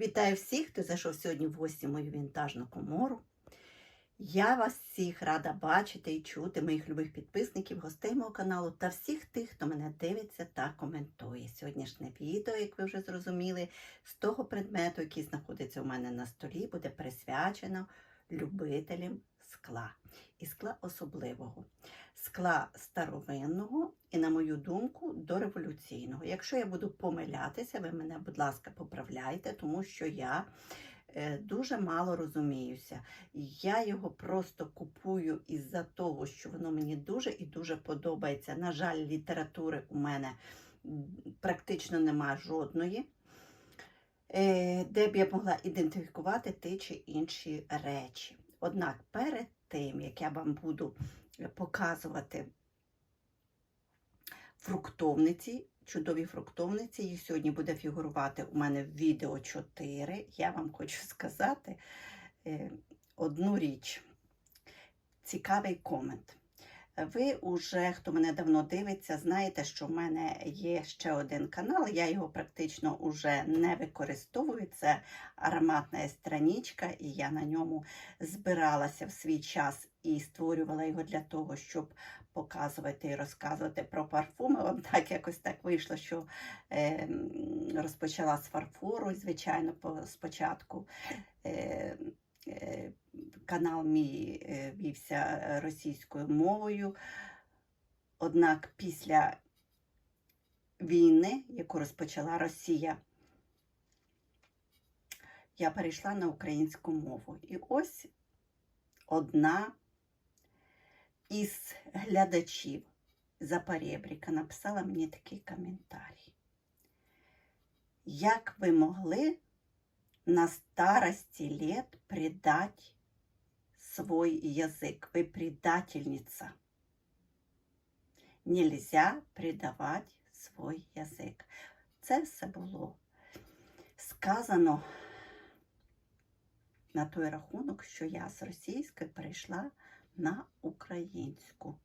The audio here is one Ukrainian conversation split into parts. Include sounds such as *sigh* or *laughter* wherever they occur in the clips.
Вітаю всіх, хто зайшов сьогодні в гості в мою вінтажну комору. Я вас всіх рада бачити і чути, моїх любих підписників, гостей мого каналу та всіх тих, хто мене дивиться та коментує. Сьогоднішнє відео, як ви вже зрозуміли, з того предмету, який знаходиться у мене на столі, буде присвячено любителям скла. І скла особливого. Скла старовинного і, на мою думку, дореволюційного. Якщо я буду помилятися, ви мене, будь ласка, поправляйте, тому що я е, дуже мало розуміюся. Я його просто купую із-за того, що воно мені дуже і дуже подобається. На жаль, літератури у мене практично немає жодної. е, Де б я могла ідентифікувати ті чи інші речі. Однак перед тим, як я вам буду показувати фруктовниці, чудові фруктовниці, їх сьогодні буде фігурувати у мене відео 4. Я вам хочу сказати е, одну річ. Цікавий комент. Ви уже, хто мене давно дивиться, знаєте, що в мене є ще один канал. Я його практично вже не використовую. Це ароматна страничка, і я на ньому збиралася в свій час і створювала його для того, щоб показувати і розказувати про парфуми. Однак якось так вийшло, що е, розпочала з фарфору. Звичайно, спочатку. Е, Канал мій е, вівся російською мовою. Однак після війни, яку розпочала Росія, я перейшла на українську мову. І ось одна із глядачів Запорєбріка написала мені такий коментарій. Як ви могли на старости лет предать свой язык? Вы предательница. Нельзя предавати свой язик. Це все було сказано на той рахунок, що я з російської перейшла на українську.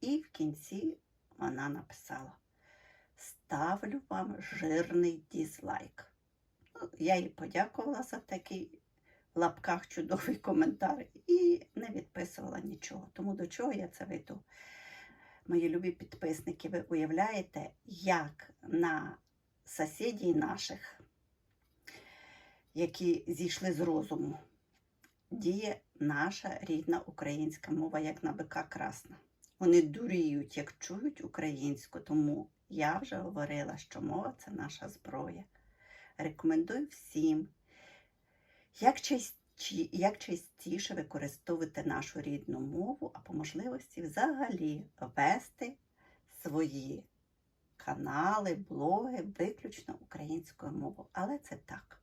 І в кінці вона написала: Ставлю вам жирний дізлайк. Ну, я їй подякувала за такий в лапках чудовий коментар і не відписувала нічого. Тому до чого я це веду? Мої любі підписники, ви уявляєте, як на сусідів наших, які зійшли з розуму, діє наша рідна українська мова, як на бика красна. Вони дуріють, як чують українську, тому я вже говорила, що мова це наша зброя. Рекомендую всім, як, часті, як частіше використовувати нашу рідну мову, а по можливості взагалі вести свої канали, блоги виключно українською мовою. Але це так.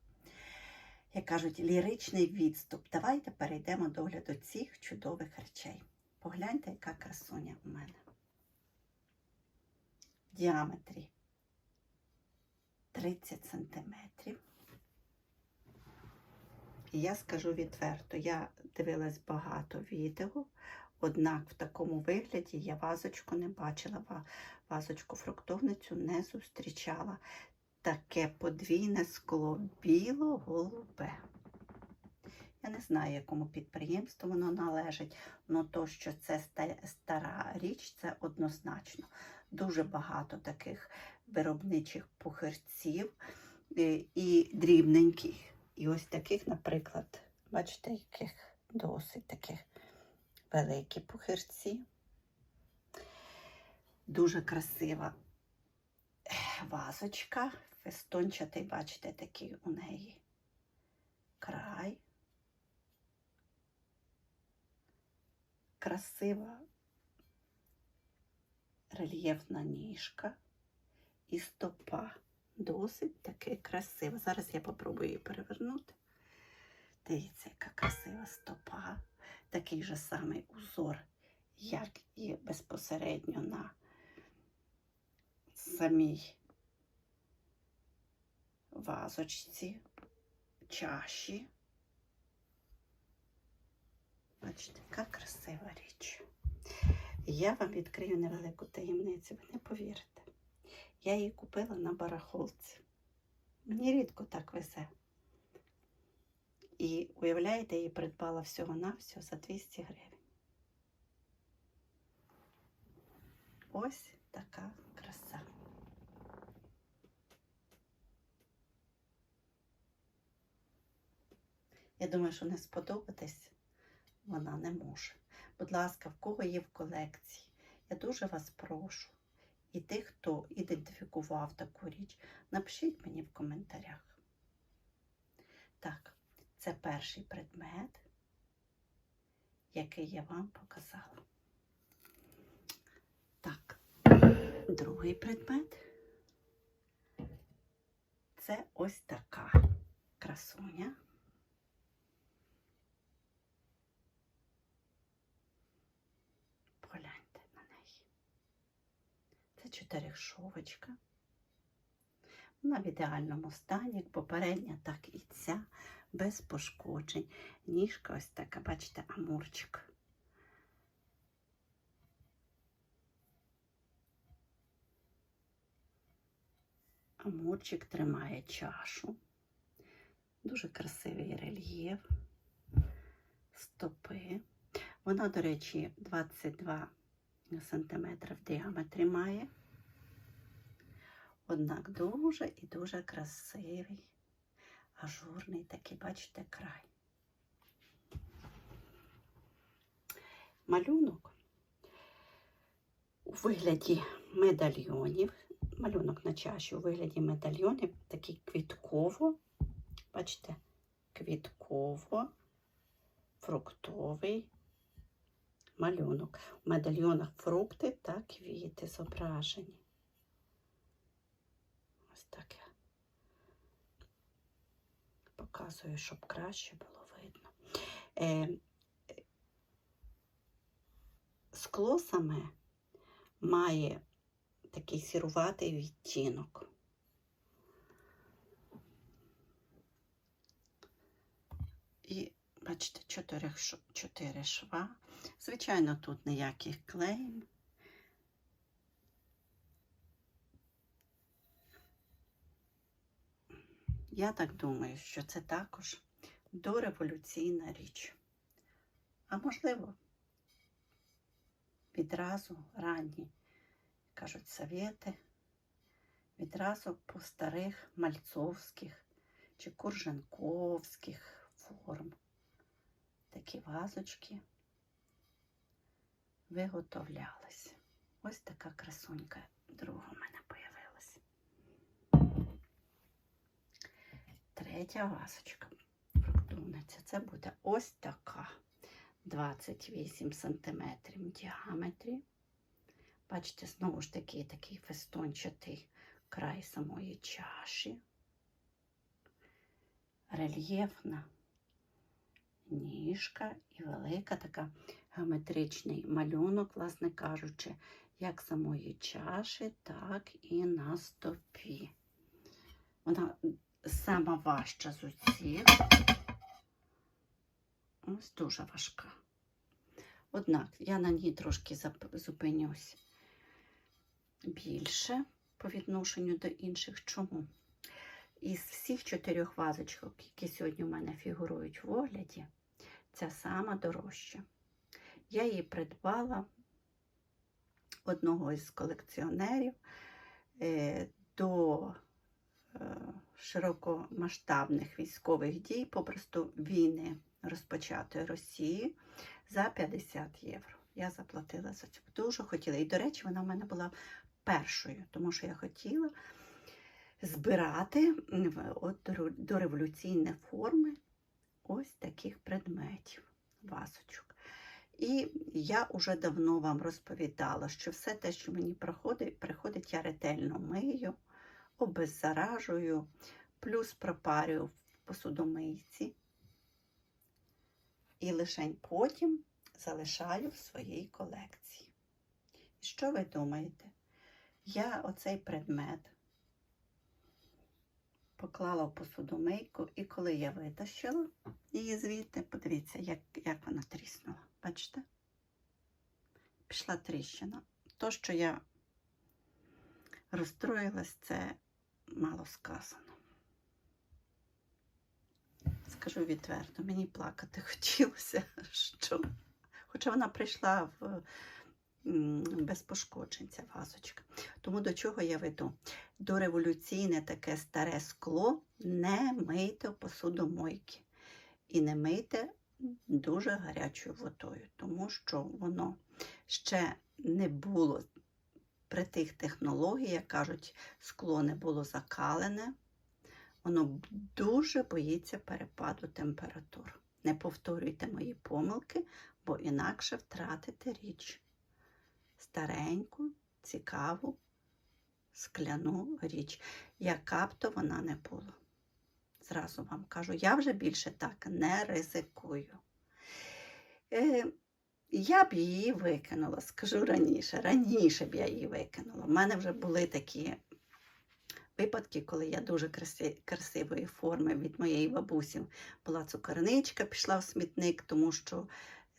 Як кажуть, ліричний відступ. Давайте перейдемо до огляду цих чудових речей. Погляньте, яка красуня у мене. В діаметрі 30 сантиметрів. І я скажу відверто, я дивилась багато відео, однак в такому вигляді я вазочку не бачила, вазочку фруктовницю не зустрічала. Таке подвійне скло біло-голубе. Я не знаю, якому підприємству воно належить, але то, що це стара річ, це однозначно. Дуже багато таких виробничих пухирців е, і дрібненьких. І ось таких, наприклад, бачите, яких досить таких великі пухирці. Дуже красива вазочка, фестончатий, бачите, такий у неї край. Красива рельєфна ніжка і стопа. Досить таки красива. Зараз я попробую її перевернути. Дивіться, яка красива стопа. Такий же самий узор, як і безпосередньо на самій вазочці, чаші. Бачите, яка красива річ. Я вам відкрию невелику таємницю, ви не повірите. Я її купила на барахолці. Мені рідко так везе. І уявляєте, її придбала всього-навсього за 200 гривень. Ось така краса. Я думаю, що не сподобатись вона не може. Будь ласка, в кого є в колекції, я дуже вас прошу. І тих, хто ідентифікував таку річ, напишіть мені в коментарях. Так, це перший предмет, який я вам показала. Так, другий предмет це ось така красуня. Погляньте на неї. Це чотирихшовочка. Вона в ідеальному стані, як попередня, так і ця, без пошкоджень. Ніжка ось така, бачите, амурчик. Амурчик тримає чашу. Дуже красивий рельєф, стопи. Вона, до речі, 22 см в діаметрі має. Однак дуже і дуже красивий, ажурний такий, бачите, край. Малюнок у вигляді медальйонів. Малюнок на чаші у вигляді медальйонів, такий квітково, бачите, квітково, фруктовий малюнок. У медальйонах фрукти та квіти зображені. Ось так я показую, щоб краще було видно. Е, скло саме має такий сіруватий відтінок. І бачите, чотири, шва. Звичайно, тут ніяких клеїм. Я так думаю, що це також дореволюційна річ. А можливо, відразу ранні, кажуть, совєти, відразу по старих мальцовських чи курженковських форм. Такі вазочки виготовлялись. Ось така красунька друга в мене появилась. Третя вазочка фруктовниця. Це буде ось така 28 см в діаметрі. Бачите, знову ж таки такий фестончатий край самої чаші. Рельєфна ніжка і велика така геометричний малюнок, власне кажучи, як самої чаші, так і на стопі. Вона сама важча з усіх. Ось дуже важка. Однак я на ній трошки зупинюсь більше по відношенню до інших. Чому? Із всіх чотирьох вазочок, які сьогодні у мене фігурують в огляді, ця сама дорожча. Я її придбала одного із колекціонерів е, до широкомасштабних військових дій, попросту війни розпочатої Росії за 50 євро. Я заплатила за цю. Дуже хотіла. І, до речі, вона в мене була першою, тому що я хотіла збирати от до революційної форми ось таких предметів, вазочок. І я вже давно вам розповідала, що все те, що мені приходить, приходить, я ретельно мию, обеззаражую, плюс пропарюю в посудомийці. І лише потім залишаю в своїй колекції. І що ви думаєте? Я оцей предмет поклала в посудомийку, і коли я витащила її звідти, подивіться, як, як вона тріснула. Бачите? Пішла тріщина. То, що я розстроїлась, це мало сказано. скажу відверто, мені плакати *laughs* хотілося, що хоча вона прийшла в без пошкоджень ця вазочка. Тому до чого я веду? Дореволюційне таке старе скло не мийте в посудомойки. І не мийте дуже гарячою водою, тому що воно ще не було при тих технологіях, кажуть, скло не було закалене, воно дуже боїться перепаду температур. Не повторюйте мої помилки, бо інакше втратите річ. Стареньку, цікаву, скляну річ, яка б то вона не була. Зразу вам кажу, я вже більше так не ризикую. Е, я б її викинула, скажу раніше. Раніше б я її викинула. У мене вже були такі випадки, коли я дуже краси, красивої форми від моєї бабусі була цукерничка, пішла в смітник, тому що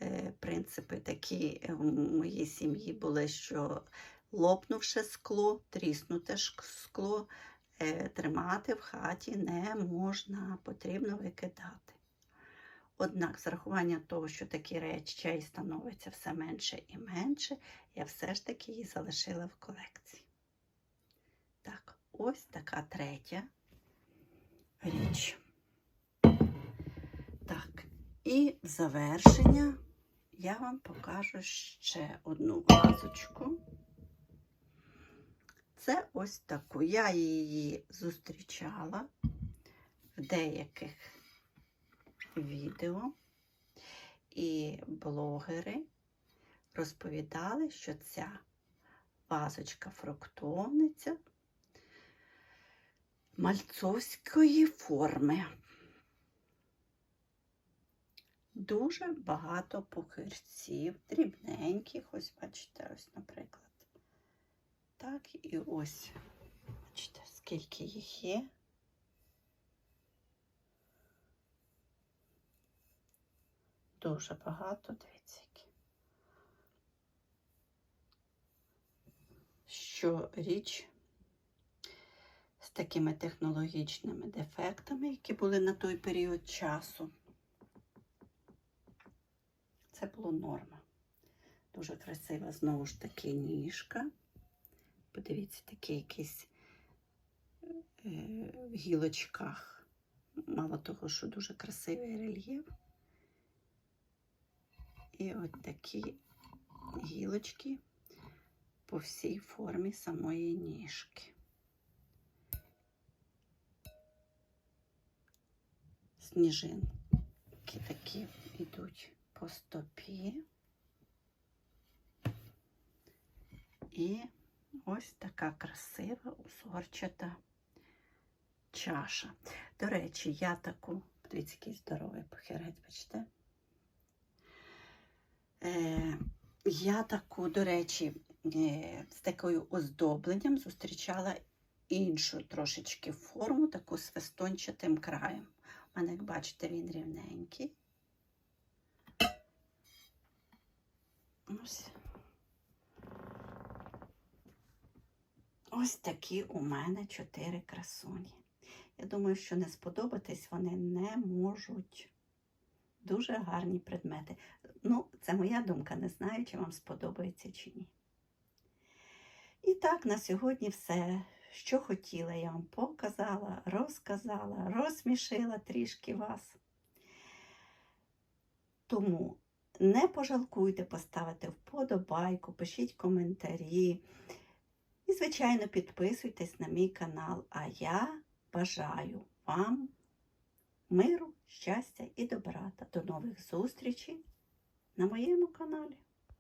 е, принципи такі в моїй сім'ї були, що лопнувши скло, тріснуте скло, е, тримати в хаті не можна, потрібно викидати. Однак, з рахуванням того, що такі речей становиться все менше і менше, я все ж таки її залишила в колекції. Так, ось така третя річ. Так, і в завершення я вам покажу ще одну вазочку. Це ось таку. Я її зустрічала в деяких відео, і блогери розповідали, що ця вазочка фруктовниця мальцовської форми. Дуже багато похирців, дрібненьких, ось бачите, ось, наприклад. Так, і ось, бачите, скільки їх є. Дуже багато, дивіться, які. Що річ з такими технологічними дефектами, які були на той період часу. Це було норма. Дуже красива знову ж таки ніжка. Подивіться, такий якийсь е, в гілочках. Мало того, що дуже красивий рельєф. І от такі гілочки по всій формі самої ніжки. Сніжинки такі йдуть по стопі. І ось така красива узорчата чаша. До речі, я таку, подивіться, який здоровий похирець, бачите? Е, я таку, до речі, е, з такою оздобленням зустрічала іншу трошечки форму, таку свистончатим краєм. У мене, як бачите, він рівненький. Ось. Ось такі у мене чотири красуні. Я думаю, що не сподобатись вони не можуть. Дуже гарні предмети. Ну, це моя думка, не знаю, чи вам сподобається чи ні. І так, на сьогодні все. Що хотіла, я вам показала, розказала, розсмішила трішки вас. Тому не пожалкуйте поставити вподобайку, пишіть коментарі. І, звичайно, підписуйтесь на мій канал. А я бажаю вам миру, щастя і добра. До нових зустрічей на моєму каналі.